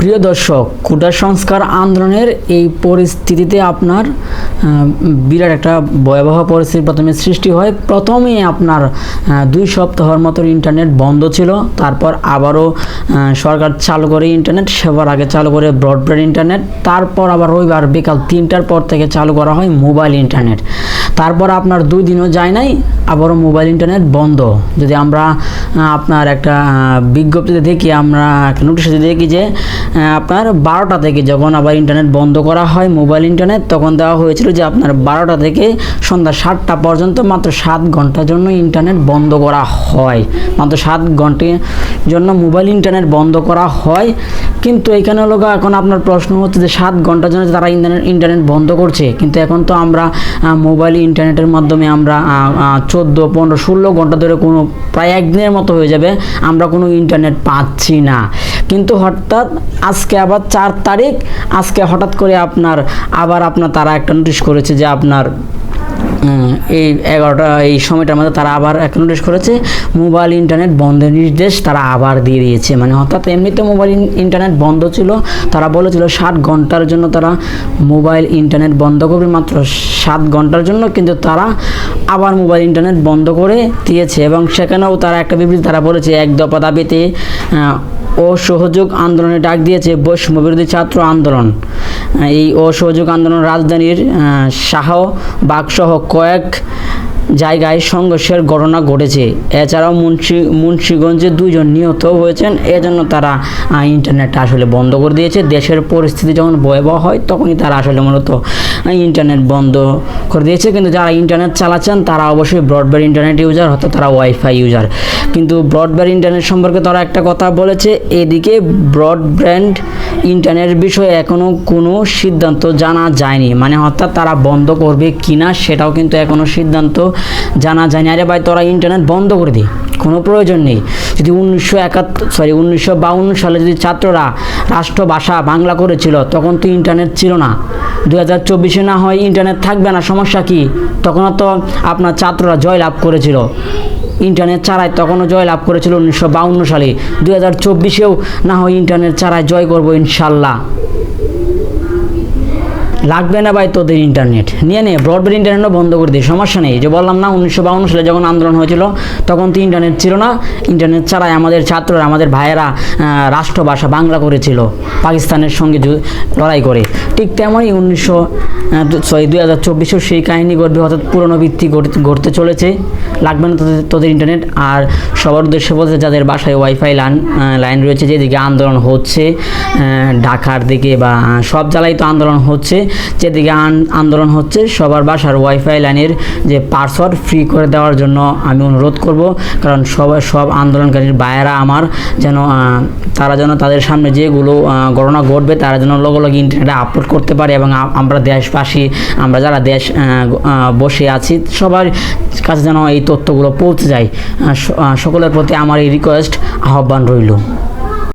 প্রিয় দর্শক, কুটা সংস্কার আন্দোলনের এই পরিস্থিতিতে আপনার বিরাট একটা ভয়াবহ পরিস্থিতি প্রথমে সৃষ্টি হয়। প্রথমেই আপনার দুই সপ্তাহের মতো ইন্টারনেট বন্ধ ছিল। তারপর আবারও সরকার চালু করে ইন্টারনেট সেবার আগে চালু করে ব্রডব্যান্ড ইন্টারনেট তারপর আবার রবিবার বিকাল তিনটার পর থেকে চালু করা হয় মোবাইল ইন্টারনেট তারপর আপনার দুই দিনও যায় নাই, আবারও মোবাইল ইন্টারনেট বন্ধ। যদি আমরা আপনার একটা বিজ্ঞপ্তিতে দেখি, আমরা একটা নোটিশে দেখি যে আপনার বারোটা থেকে যখন আবার ইন্টারনেট বন্ধ করা হয় মোবাইল ইন্টারনেট তখন দেওয়া হয়েছিল যে আপনার বারোটা থেকে সন্ধ্যা সাতটা পর্যন্ত মাত্র সাত ঘণ্টার জন্য ইন্টারনেট বন্ধ করা হয়। মাত্র সাত ঘণ্টার জন্য মোবাইল ইন্টারনেট বন্ধ করা হয়। কিন্তু এখানে হলো এখন আপনার প্রশ্ন হচ্ছে যে সাত ঘণ্টার জন্য তারা ইন্টারনেট ইন্টারনেট বন্ধ করছে। কিন্তু এখন তো আমরা মোবাইল ইন্টারনেটের মাধ্যমে আমরা চোদ্দ, পনেরো, ষোলো ঘণ্টা ধরে কোনো, প্রায় একদিনের মতো হয়ে যাবে। আমরা কোনো ইন্টারনেট পাচ্ছি না। কিন্তু হঠাৎ আজকে আবার চার তারিখ, আজকে হঠাৎ করে আপনার আবার আপনার তারা একটা নোটিশ করেছে যে আপনার এই এগারোটা, এই সময়টার মধ্যে তারা আবার একটা নোটিশ করেছে মোবাইল ইন্টারনেট বন্ধের নির্দেশ তারা আবার দিয়ে দিয়েছে। মানে অর্থাৎ এমনিতে মোবাইল ইন্টারনেট বন্ধ ছিল, তারা বলেছিল ষাট ঘণ্টার জন্য তারা মোবাইল ইন্টারনেট বন্ধ করবে, মাত্র সাত ঘণ্টার জন্য, কিন্তু তারা আবার মোবাইল ইন্টারনেট বন্ধ করে দিয়েছে। এবং সেখানেও তারা একটা বিবৃতি তারা বলেছে, এক দফা দাবিতে অসহযোগ আন্দোলনে ডাক দিয়েছে বৈষম্য বিরোধী ছাত্র আন্দোলন। এই অসহযোগ আন্দোলন রাজধানীর শাহ শাহবাগসহ কয়েক জায়গায় সংঘর্ষের ঘটনা ঘটেছে। এছাড়াও মুন্সি, মুন্সিগঞ্জে দুজন নিহত হয়েছেন। এজন্য তারা ইন্টারনেটটা আসলে বন্ধ করে দিয়েছে। দেশের পরিস্থিতি যখন ভয়াবহ হয়, তখনই তারা আসলে মূলত ইন্টারনেট বন্ধ করে দিয়েছে। কিন্তু যারা ইন্টারনেট চালাচ্ছেন, তারা অবশ্যই ব্রডব্যান্ড ইন্টারনেট ইউজার অর্থাৎ তারা ওয়াইফাই ইউজার কিন্তু ব্রডব্যান্ড ইন্টারনেট সম্পর্কে তারা একটা কথা বলেছে, এদিকে ব্রডব্যান্ড ইন্টারনেট বিষয়ে এখনও কোনো সিদ্ধান্ত জানা যায়নি। মানে অর্থাৎ তারা বন্ধ করবে কিনা, সেটাও কিন্তু এখনও সিদ্ধান্ত জানা যায়নি। আরে ভাই, তোরা ইন্টারনেট বন্ধ করে দি। কোনো প্রয়োজন নেই। যদি উনিশশো একাত্তর সরি উনিশশো বাউন্ন সালে যদি ছাত্ররা রাষ্ট্রভাষা বাংলা করেছিল, তখন তো ইন্টারনেট ছিল না। দু হাজার চব্বিশে না হয় ইন্টারনেট থাকবে না, সমস্যা কি? তখনও তো আপনার ছাত্ররা জয় লাভ করেছিল। ইন্টারনেট ছাড়াই তখনও জয় লাভ করেছিল উনিশশো সালে। দু হাজার চব্বিশেও না হয় ইন্টারনেট ছাড়াই জয় করব ইনশাল্লাহ। লাগবে না ভাই তোদের ইন্টারনেট নিয়ে নে ব্রডব্যান্ড ইন্টারনেটও বন্ধ করে দিই সমস্যা নেই। যে বললাম না, উনিশশো বাউন্ন সালে যখন আন্দোলন হয়েছিল, তখন তো ইন্টারনেট ছিল না। ইন্টারনেট ছাড়াই আমাদের ছাত্ররা, আমাদের ভাইয়েরা রাষ্ট্রভাষা বাংলা করেছিল, পাকিস্তানের সঙ্গে লড়াই করে। ঠিক তেমনই উনিশশো সরি দুই হাজার চব্বিশেও সেই কাহিনী ঘটবে অর্থাৎ পুরনোবৃত্তি ঘট- ঘটতে চলেছে। লাগবে না তোদের তোদের ইন্টারনেট আর সবার উদ্দেশ্যে বলতে, যাদের বাসায় ওয়াইফাই লাইন লাইন রয়েছে, যেদিকে আন্দোলন হচ্ছে ঢাকার দিকে বা, সব জেলায় তো আন্দোলন হচ্ছে যেদিকে আন- আন্দোলন হচ্ছে, সবার বাসার ওয়াইফাই লাইনের যে পাসওয়ার্ড ফ্রি করে দেওয়ার জন্য আমি অনুরোধ করব, কারণ সবাই সব আন্দোলনকারীর ভাইয়েরা আমার যেন তারা যেন তাদের সামনে যেগুলো ঘটনা ঘটবে, তারা যেন লগে লগে ইন্টারনেটে আপলোড করতে পারে এবং আমরা দেশবাসী, আমরা যারা দেশ বসে আছি, সবার কাছে যেন এই তথ্যগুলো পৌঁছে যায়। সকলের প্রতি আমার এই রিকোয়েস্ট আহ্বান রইল।